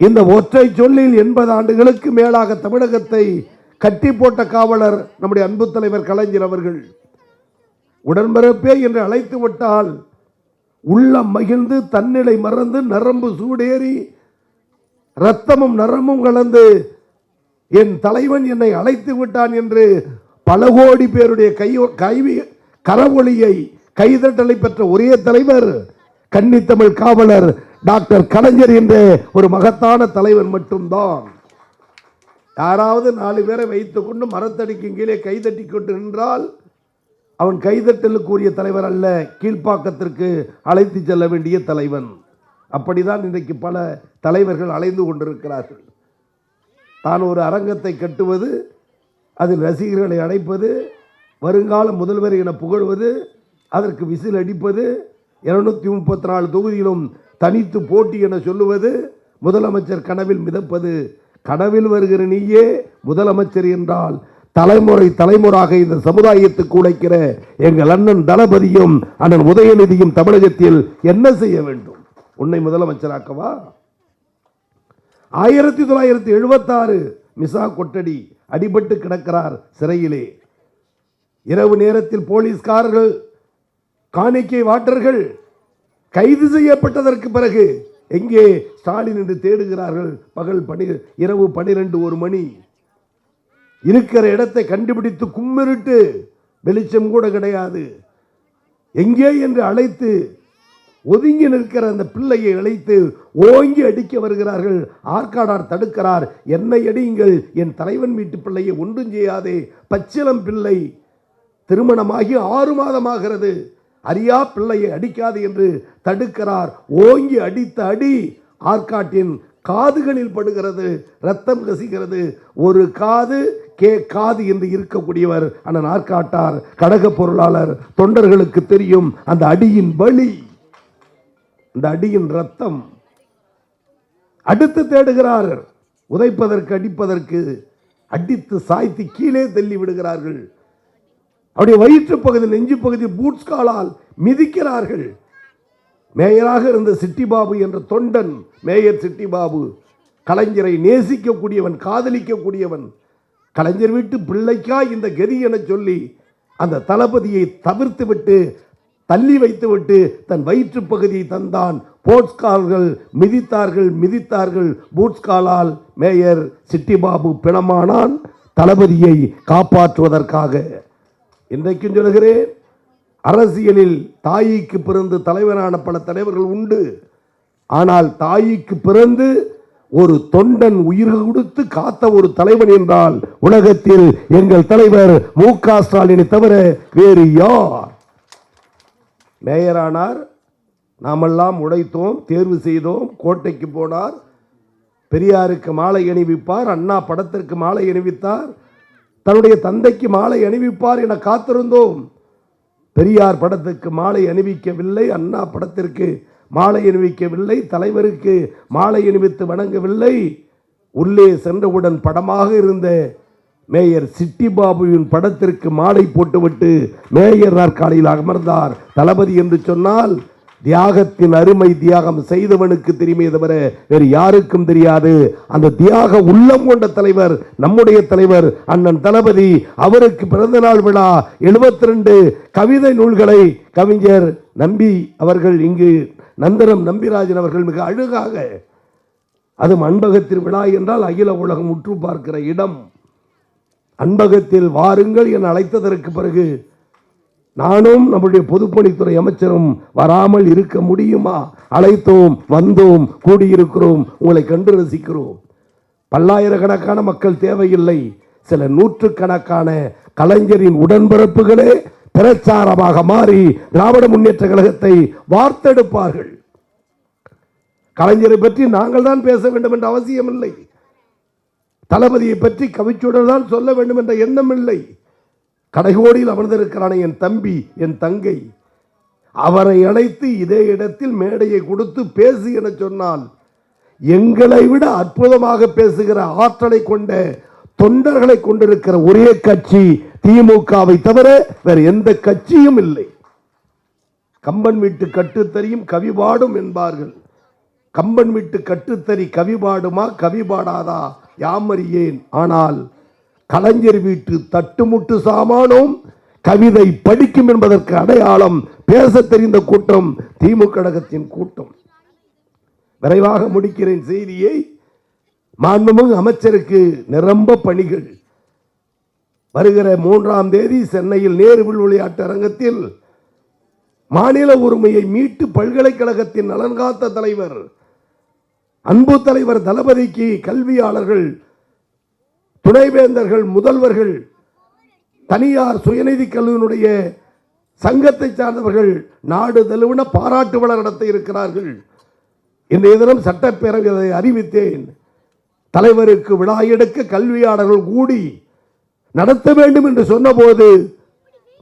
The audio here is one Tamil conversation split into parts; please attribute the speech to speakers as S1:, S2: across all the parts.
S1: இந்த ஒற்றை சொல்லில் எண்பது ஆண்டுகளுக்கு மேலாக தமிழகத்தை கட்டி போட்ட காவலர் நம்முடைய அன்பு தலைவர் கலைஞர் அவர்கள். உடன்பிறப்பே என்று அழைத்து விட்டால் உள்ளம் மகிழ்ந்து தன்னிலை மறந்து நரம்பு சூடேறி ரத்தமும் நரம்பும் கலந்து என் தலைவன் என்னை அழைத்து விட்டான் என்று பல கோடி பேருடைய கையோ கைவி கரவொளியை கைதட்டலை பெற்ற ஒரே தலைவர் கன்னித்தமிழ் காவலர் டாக்டர் கலைஞர் என்ற ஒரு மகத்தான தலைவன் மட்டும்தான். யாராவது நாலு பேரை வைத்துக்கொண்டு மரத்தடிக்கு கீழே கைதட்டி கொண்டு நின்றால் அவன் கைதட்டலுக்குரிய தலைவர் அல்ல கீழ்ப்பாக்கத்திற்கு அழைத்து செல்ல வேண்டிய தலைவன். அப்படிதான் இன்றைக்கு பல தலைவர்கள் அலைந்து கொண்டிருக்கிறார்கள். தான் ஒரு அரங்கத்தை கட்டுவது அதில் ரசிகர்களை அழைப்பது வருங்கால முதல்வர் என புகழ்வது அதற்கு விசில் அடிப்பது இருநூத்தி முப்பத்தி நாலு தொகுதியிலும் தனித்து போட்டி என சொல்லுவது முதலமைச்சர் கனவில் மிதப்பது. கனவில் வருகிற நீயே முதலமைச்சர் என்றால் தலைமுறை தலைமுறையாக இந்த சமுதாயத்துக்கு உழைக்கிற எங்கள் அண்ணன் தளபதியும் அண்ணன் உதயநிதியும் தமிழகத்தில் என்ன செய்ய வேண்டும்? உன்னை முதலமைச்சராக்கவா? ஆயிரத்தி தொள்ளாயிரத்தி எழுபத்தாறு மிசா கொட்டடி அடிபட்டு கிடக்கிறார் சிறையிலே. இரவு நேரத்தில் போலீஸ்காரர்கள் காணிக்கை வாட்டர்கள் கைது செய்யப்பட்டதற்கு பிறகு எங்கே ஸ்டாலின் என்று தேடுகிறார்கள் பகல் பனி இரவு பனிரெண்டு ஒரு மணி. இருக்கிற இடத்தை கண்டுபிடித்து கும்மிருட்டு வெளிச்சம் கூட கிடையாது. எங்கே என்று அழைத்து ஒதுங்கி நிற்கிற அந்த பிள்ளையை அழைத்து ஓங்கி அடிக்க வருகிறார்கள். ஆற்காடார் தடுக்கிறார். என்னை அடியுங்கள். என் தலைவன் வீட்டு பிள்ளையை ஒன்றும் செய்யாதே. பச்சிலம் பிள்ளை திருமணமாகி ஆறு மாதமாகிறது அறியா பிள்ளையை அடிக்காது என்று தடுக்கிறார். ஓங்கி அடித்த அடி ஆற்காட்டின் காதுகளில் படுகிறது ரத்தம் கசிகிறது. ஒரு காது கே காது என்று இருக்கக்கூடியவர் அண்ணன் ஆற்காட்டார். கடக பொருளாளர் தொண்டர்களுக்கு தெரியும் அந்த அடியின் வலி. அந்த அடியின் ரத்தம் அடுத்து தேடுகிறார். உதைப்பதற்கு அடிப்பதற்கு அடித்து சாய்த்து கீழே தள்ளி விடுகிறார்கள். அவருடைய வயிற்று பகுதி நெஞ்சு பகுதி பூட்ஸ் காலால் மிதிக்கிறார்கள். மேயராக இருந்த சிட்டிபாபு என்ற தொண்டன் மேயர் சிட்டிபாபு கலைஞரை நேசிக்கக்கூடியவன் காதலிக்கக்கூடியவன் கலைஞர் வீட்டு பிள்ளைக்கா இந்த கதி என சொல்லி அந்த தளபதியை தவிர்த்து விட்டு தள்ளி வைத்துவிட்டு தன் வயிற்று பகுதியை தந்தான். போட்ஸ் கால்கள் மிதித்தார்கள் மிதித்தார்கள். பூட்ஸ் காலால் மேயர் சிட்டிபாபு பிணமானான் தளபதியை காப்பாற்றுவதற்காக. இன்றைக்கும் சொல்கிறேன் அரசியலில் தாயிக்கு பிறந்து தலைவரான பல தலைவர்கள் உண்டு. ஆனால் தாய்க்கு பிறந்து ஒரு தொண்டன் உயிர் கொடுத்து காத்த ஒரு தலைவன் என்றால் உலகத்தில் எங்கள் தலைவர் மு க ஸ்டாலினை தவிர வேறு யார்? மேயரானார் நாமெல்லாம் உழைத்தோம் தேர்வு செய்தோம் கோட்டைக்கு போனார். பெரியாருக்கு மாலை அணிவிப்பார் அண்ணா படத்திற்கு மாலை அணிவித்தார். தன்னுடைய தந்தைக்கு மாலை அணிவிப்பார் என காத்திருந்தோம். பெரியார் படத்துக்கு மாலை அணிவிக்கவில்லை அண்ணா படத்திற்கு மாலை அணிவிக்கவில்லை தலைவருக்கு மாலை அணிவித்து வணங்கவில்லை. உள்ளே சென்றவுடன் படமாக இருந்த மேயர் சிட்டி பாபுவின் படத்திற்கு மாலை போட்டுவிட்டு மேயர் நாற்காலியில் அமர்ந்தார். தளபதி என்று சொன்னால் தியாகத்தின் அருமை தியாகம் செய்தவனுக்கு தெரியுமே தவிர வேறு யாருக்கும் தெரியாது. அந்த தியாக உள்ளம் கொண்ட தலைவர் நம்முடைய தலைவர் அண்ணன் தளபதி அவருக்கு பிறந்த நாள் விழா எழுபத்தி ரெண்டு கவிதை நூல்களை கவிஞர் நம்பி அவர்கள் இங்கு நந்தனம் நம்பிராஜன் அவர்கள் மிக அழகாக அது அன்பகத்தின் விழா என்றால் அகில உலகம் உற்று பார்க்கிற இடம். அன்பகத்தில் வாருங்கள் என அழைத்ததற்கு பிறகு நானும் நம்முடைய பொதுப்பணித்துறை அமைச்சரும் வராமல் இருக்க முடியுமா? அழைத்தோம் வந்தோம் கூடியிருக்கிறோம் உங்களை கண்டு ரசிக்கிறோம். பல்லாயிரக்கணக்கான மக்கள் தேவையில்லை. சில நூற்றுக்கணக்கான கலைஞரின் உடன்பிறப்புகளே பிரச்சாரமாக மாறி திராவிட முன்னேற்ற கழகத்தை வார்த்தெடுப்பார்கள். கலைஞரை பற்றி நாங்கள் தான் பேச வேண்டும் என்ற அவசியம் இல்லை தளபதியை பற்றி கவிச்சுடன் தான் சொல்ல வேண்டும் என்ற எண்ணம் இல்லை கடைகோடியில் அமர்ந்திருக்கிறானே என் தம்பி என் தங்கை. அவரை அழைத்து இதே இடத்தில் மேடையை கொடுத்து பேசு என சொன்னால் எங்களை விட அற்புதமாக பேசுகிற ஆற்றலை கொண்ட தொண்டர்களை கொண்டிருக்கிற ஒரே கட்சி திமுகவை தவிர வேறு எந்த கட்சியும் இல்லை. கம்பன் வீட்டு கட்டுத்தறியும் கவிபாடும் என்பார்கள். கம்பன் வீட்டு கட்டுத்தறி கவிபாடுமா கவிபாடாதா? யாமறியேன் ஆனால் கலைஞர் வீட்டு தட்டுமுட்டு சாமானும் கவிதை படிக்கும் என்பதற்கு அடையாளம் பேசத் தெரிந்த கூட்டம் திமுக கழகத்தின் கூட்டம். விரைவாக முடிக்கிறேன் செய்தியை. மாண்புமிகு அமைச்சருக்கு நிரம்ப பணிகள். வருகிற மூன்றாம் தேதி சென்னையில் நேருவில் விளையாட்டு அரங்கத்தில் மாநில உரிமையை மீட்டு பல்கலைக்கழகத்தின் நலன்காத்த தலைவர் அன்பு தலைவர் தளபதிக்கு கல்வியாளர்கள் துணைவேந்தர்கள் முதல்வர்கள் தனியார் சுயநிதி கல்வியினுடைய சங்கத்தை சார்ந்தவர்கள் நாடு தழுவின பாராட்டு விழா நடத்த இருக்கிறார்கள். இன்றைய தினம் சட்டப்பேரவை அதை அறிவித்தேன். தலைவருக்கு விழா எடுக்க கல்வியாளர்கள் கூடி நடத்த வேண்டும் என்று சொன்னபோது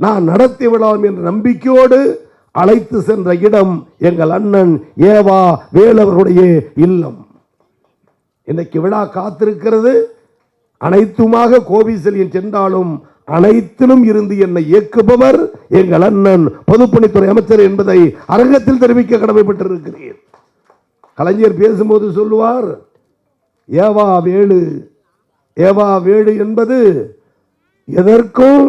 S1: நான் நடத்தி விடலாம் என்ற நம்பிக்கையோடு அழைத்து சென்ற இடம் எங்கள் அண்ணன் ஏவா வேலவர்களுடைய இல்லம். இன்னைக்கு விழா காத்திருக்கிறது. அனைத்துமாக கோவிசெலியன் சென்றாலும் அனைத்திலும் இருந்து என்னை இயக்குபவர் எங்கள் அண்ணன் பொதுப்பணித்துறை அமைச்சர் என்பதை அரங்கத்தில் தெரிவிக்க கடமைப்பட்டிருக்கிறேன். கலைஞர் பேசும்போது சொல்லுவார் ஏவா வேடு ஏவா வேடு என்பது எதற்கும்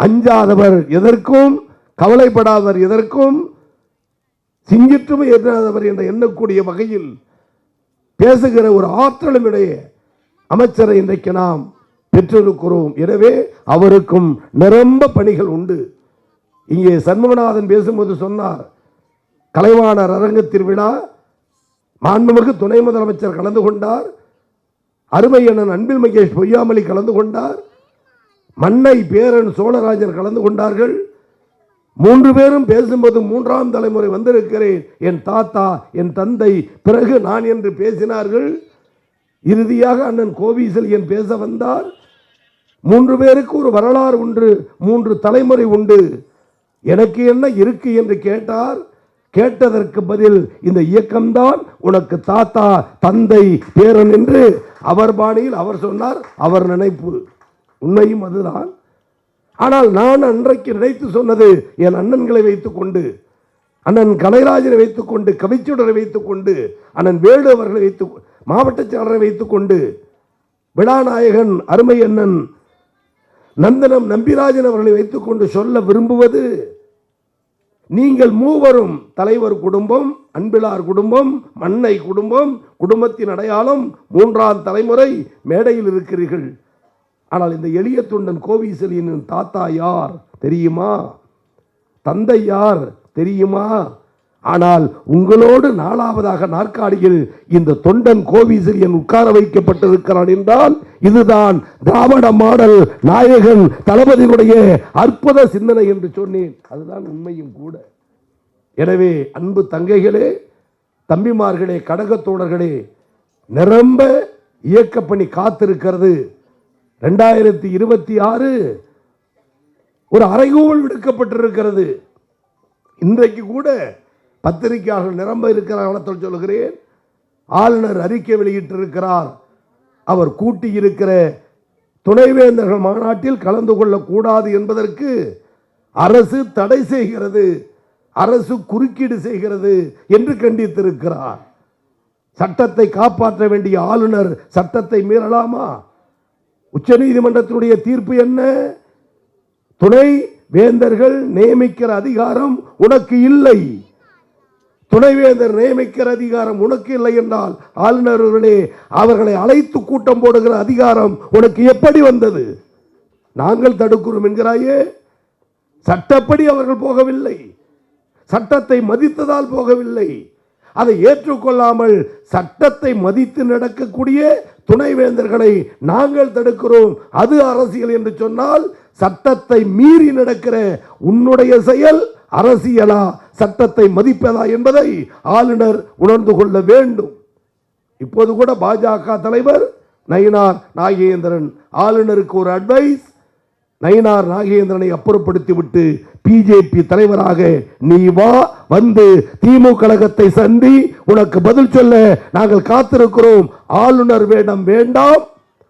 S1: அஞ்சாதவர் எதற்கும் கவலைப்படாதவர் எதற்கும் சிங்கிற்றுமை எதிராதவர் என்ற எண்ணக்கூடிய வகையில் பேசுகிற ஒரு ஆற்றலும் இடையே அமைச்சரை இன்றைக்கு நாம் பெற்றிருக்கிறோம். எனவே அவருக்கும் நிரம்ப பணிகள் உண்டு. இங்கே சண்முகநாதன் பேசும்போது சொன்னார் கலைவாணர் அரங்க திருவிழா மாண்புமிகு துணை முதலமைச்சர் கலந்து கொண்டார் அருமை அண்ணன் அன்பில் மகேஷ் பொய்யாமலி கலந்து கொண்டார் மன்னை பேரன் சோழராஜர் கலந்து கொண்டார்கள். மூன்று பேரும் பேசும்போது மூன்றாம் தலைமுறை வந்திருக்கிறேன். என் தாத்தா என் தந்தை பிறகு நான் என்று பேசினார்கள். இறுதியாக அண்ணன் கோவிசல் என் பேச வந்தார். மூன்று பேருக்கு ஒரு வரலாறு உண்டு மூன்று தலைமுறை உண்டு. எனக்கு என்ன இருக்கு என்று கேட்டார். கேட்டதற்கு பதில் இந்த இயக்கம்தான் உனக்கு தாத்தா தந்தை பேரன் என்று அவர் பாணியில் அவர் சொன்னார் அவர் நினைப்பு. உண்மையும் அதுதான். ஆனால் நான் அன்றைக்கு நினைத்து சொன்னது என் அண்ணன்களை வைத்துக்கொண்டு அண்ணன் கலைராஜனை வைத்துக்கொண்டு கவிச்சுடரை வைத்துக்கொண்டு அண்ணன் வேடு அவர்களை வைத்து மாவட்ட செயலரை வைத்துக்கொண்டு விழாநாயகன் அருமை அண்ணன் நந்தனம் நம்பிராஜன் அவர்களை வைத்துக்கொண்டு சொல்ல விரும்புவது நீங்கள் மூவரும் தலைவர் குடும்பம் அன்பிலார் குடும்பம் மண்ணை குடும்பம் குடும்பத்தின் அடையாளம் மூன்றாம் தலைமுறை மேடையில் இருக்கிறீர்கள். ஆனால் இந்த எளிய தொண்டன் கோவிசலியின் தாத்தா யார் தெரியுமா? தந்தை யார் தெரியுமா? ஆனால் உங்களோடு நாலாவதாக நாற்காலியில் இந்த தொண்டன் கோவிசலியன் உட்கார வைக்கப்பட்டிருக்கிறான் என்றால் இதுதான் திராவிட மாடல் நாயகன் தளபதியுடைய அற்புத சிந்தனை என்று சொன்னேன். அதுதான் உண்மையும் கூட. எனவே அன்பு தங்கைகளே தம்பிமார்களே கடகத்தோடர்களே நிரம்ப இயக்கப்பணி காத்திருக்கிறது. ரெண்டாயிரத்தி இருபத்தி ஆறு ஒரு அறைகோல் விடுக்கப்பட்டிருக்கிறது. இன்றைக்கு கூட பத்திரிகையாளர்கள் நிரம்ப இருக்கிறார்கள் சொல்கிறேன் ஆளுநர் அறிக்கை வெளியிட்டிருக்கிறார். அவர் கூட்டியிருக்கிற துணைவேந்தர்கள் மாநாட்டில் கலந்து கொள்ளக்கூடாது என்பதற்கு அரசு தடை செய்கிறது அரசு குறுக்கீடு செய்கிறது என்று கண்டித்திருக்கிறார். சட்டத்தை காப்பாற்ற வேண்டிய ஆளுநர் சட்டத்தை மீறலாமா? உச்சநீதிமன்றத்தினுடைய தீர்ப்பு என்ன? துணை வேந்தர்கள் நியமிக்கிற அதிகாரம் உனக்கு இல்லை. துணைவேந்தர் நியமிக்கிற அதிகாரம் உனக்கு இல்லை என்றால் ஆளுநர்களே அவர்களை அழைத்து கூட்டம் போடுகிற அதிகாரம் உனக்கு எப்படி வந்தது? நாங்கள் தடுக்கிறோம் என்கிறாயே. சட்டப்படி அவர்கள் போகவில்லை. சட்டத்தை மதித்ததால் போகவில்லை. அதை ஏற்றுக்கொள்ளாமல் சட்டத்தை மதித்து நடக்கக்கூடிய துணைவேந்தர்களை நாங்கள் தடுக்கிறோம். அது அரசியல் என்று சொன்னால் சட்டத்தை மீறி நடக்கிற உன்னுடைய செயல் அரசியலா சட்டத்தை மதிப்பதா என்பதை ஆளுநர் உணர்ந்து கொள்ள வேண்டும். இப்போது கூட பாஜக தலைவர் நயினார் நாகேந்திரன். ஆளுநருக்கு ஒரு அட்வைஸ் நயினார் நாகேந்திரனை அப்புறப்படுத்தி விட்டு பிஜேபி தலைவராக நீ வா வந்து திமுக கழகத்தை சந்தி உனக்கு பதில் சொல்ல நாங்கள் காத்திருக்கிறோம். ஆளுநர் வேடம் வேண்டாம்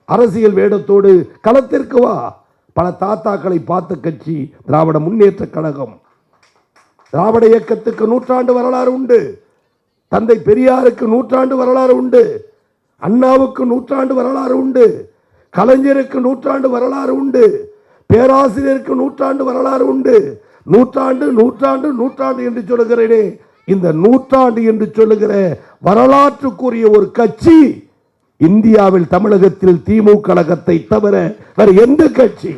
S1: அரசியல் வேடத்தோடு களத்திற்கு வா. பல தாத்தாக்களை பார்த்த கட்சி திராவிட முன்னேற்ற கழகம் திராவிட இயக்கத்துக்கு நூற்றாண்டு வரலாறு உண்டு. தந்தை பெரியாருக்கு நூற்றாண்டு வரலாறு உண்டு. அண்ணாவுக்கு நூற்றாண்டு வரலாறு உண்டு. கலைஞருக்கு நூற்றாண்டு வரலாறு உண்டு. பேராசிரியருக்கு நூற்றாண்டு வரலாறு உண்டு. நூற்றாண்டு நூற்றாண்டு நூற்றாண்டு என்று சொல்லுகிறேனே. இந்த நூற்றாண்டு என்று சொல்லுகிற வரலாற்றுக்குரிய ஒரு கட்சி இந்தியாவில் தமிழகத்தில் திமுக கழகத்தை தவிர வேற எந்த கட்சி?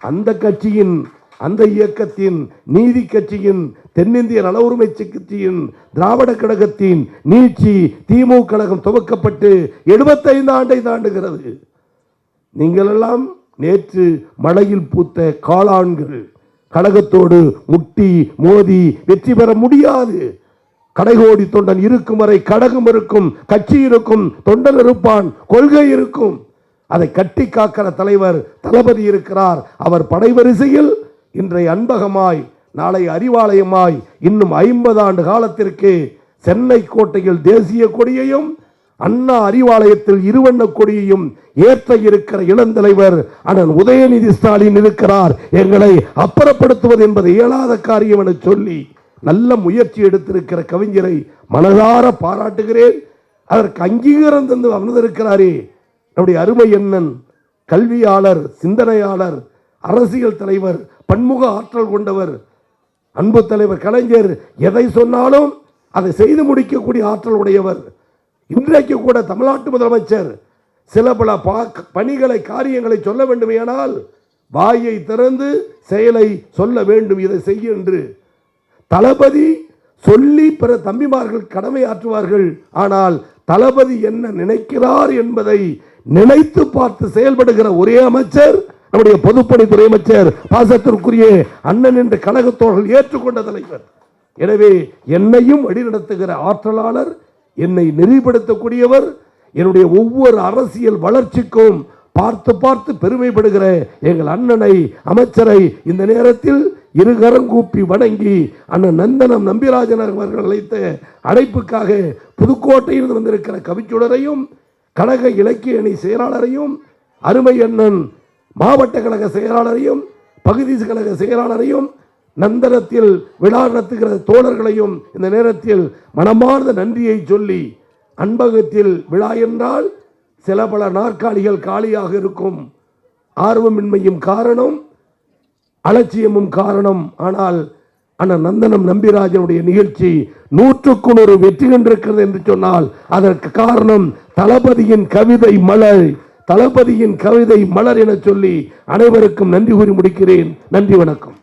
S1: அந்த கட்சியின் அந்த இயக்கத்தின் நீதி கட்சியின் தென்னிந்திய நல உரிமை கட்சியின் திராவிட கழகத்தின் நீட்சி திமுக கழகம் துவக்கப்பட்டு 75 ஆண்டை தாண்டுகிறது. நீங்கள் எல்லாம் நேற்று மழையில் பூத்த காளான்கள் கழகத்தோடு முட்டி மோதி வெற்றி பெற முடியாது. கடைகோடி தொண்டன் இருக்கும் வரை கடகம் இருக்கும் கட்சி இருக்கும் தொண்டன் இருப்பான் கொள்கை இருக்கும். அதை கட்டி காக்கிற தலைவர் தளபதி இருக்கிறார். அவர் படைவரிசையில் இன்றைய அன்பகமாய் நாளை அறிவாலயமாய் இன்னும் ஐம்பது ஆண்டு காலத்திற்கு சென்னை கோட்டையில் தேசிய கொடியையும் அண்ணா அறிவாலயத்தில் இருவண்ண கொடியையும் ஏற்ற இருக்கிற இளந்தலைவர் அண்ணன் உதயநிதி ஸ்டாலின் இருக்கிறார். எங்களை அப்புறப்படுத்துவது என்பது இயலாத காரியம் என சொல்லி நல்ல முயற்சி எடுத்திருக்கிற கவிஞரை மனதார பாராட்டுகிறேன். அதற்கு அங்கீகாரம் தந்து அமர்ந்திருக்கிறாரே நம்முடைய அருமை எண்ணன் கல்வியாளர் சிந்தனையாளர் அரசியல் தலைவர் பன்முக ஆற்றல் கொண்டவர் அன்பு தலைவர் கலைஞர் எதை சொன்னாலும் அதை செய்து முடிக்கக்கூடிய ஆற்றல் உடையவர். இன்றைக்கு கூட தமிழ்நாட்டு முதலமைச்சர் சில பல பா- பணிகளை காரியங்களை சொல்ல வேண்டுமேயானால் வாயை திறந்து செயலை சொல்ல வேண்டும் இதை செய்ய என்று. தளபதி சொல்லி பிற தம்பிமார்கள் கடமை ஆற்றுவார்கள். ஆனால் தளபதி என்ன நினைக்கிறார் என்பதை நினைத்து பார்த்து செயல்படுகிற ஒரே அமைச்சர் நம்முடைய பொதுப்பணித்துறை அமைச்சர் பாசத்திற்குரிய அண்ணன் என்று கழகத்தோழர்கள் ஏற்றுக்கொண்ட தலைவர். எனவே என்னையும் வழிநடத்துகிற ஆற்றலாளர் என்னை நெறிப்படுத்தக்கூடியவர் என்னுடைய ஒவ்வொரு அரசியல் வளர்ச்சிக்கும் பார்த்து பார்த்து பெருமைப்படுகிற எங்கள் அண்ணனை அமைச்சரை இந்த நேரத்தில் இருகரங்கூப்பி வணங்கி அண்ணன் நந்தனம் நம்பிராஜன் அவர்கள் அழைத்த அழைப்புக்காக புதுக்கோட்டையில் வந்திருக்கிற கவிச்சுடரையும் கழக இலக்கிய அணி செயலாளரையும் அருமை அண்ணன் மாவட்ட கழக செயலாளரையும் பகுதி கழக செயலாளரையும் நந்தனத்தில் விழா நடத்துகிற தோழர்களையும் இந்த நேரத்தில் மனமார்ந்த நன்றியை சொல்லி அன்பகத்தில் விழா என்றால் சில பல நாற்காலிகள் காலியாக இருக்கும். ஆர்வமின்மையும் காரணம் அலட்சியமும் காரணம். ஆனால் அண்ணன் நந்தனம் நம்பிராஜனுடைய நிகழ்ச்சி நூற்றுக்கு நூறு வெற்றி கண்டிருக்கிறது என்று சொன்னால் அதற்கு காரணம் தளபதியின் கவிதை மலர். தளபதியின் கவிதை மலர் என சொல்லி அனைவருக்கும் நன்றி கூறி முடிக்கிறேன். நன்றி வணக்கம்.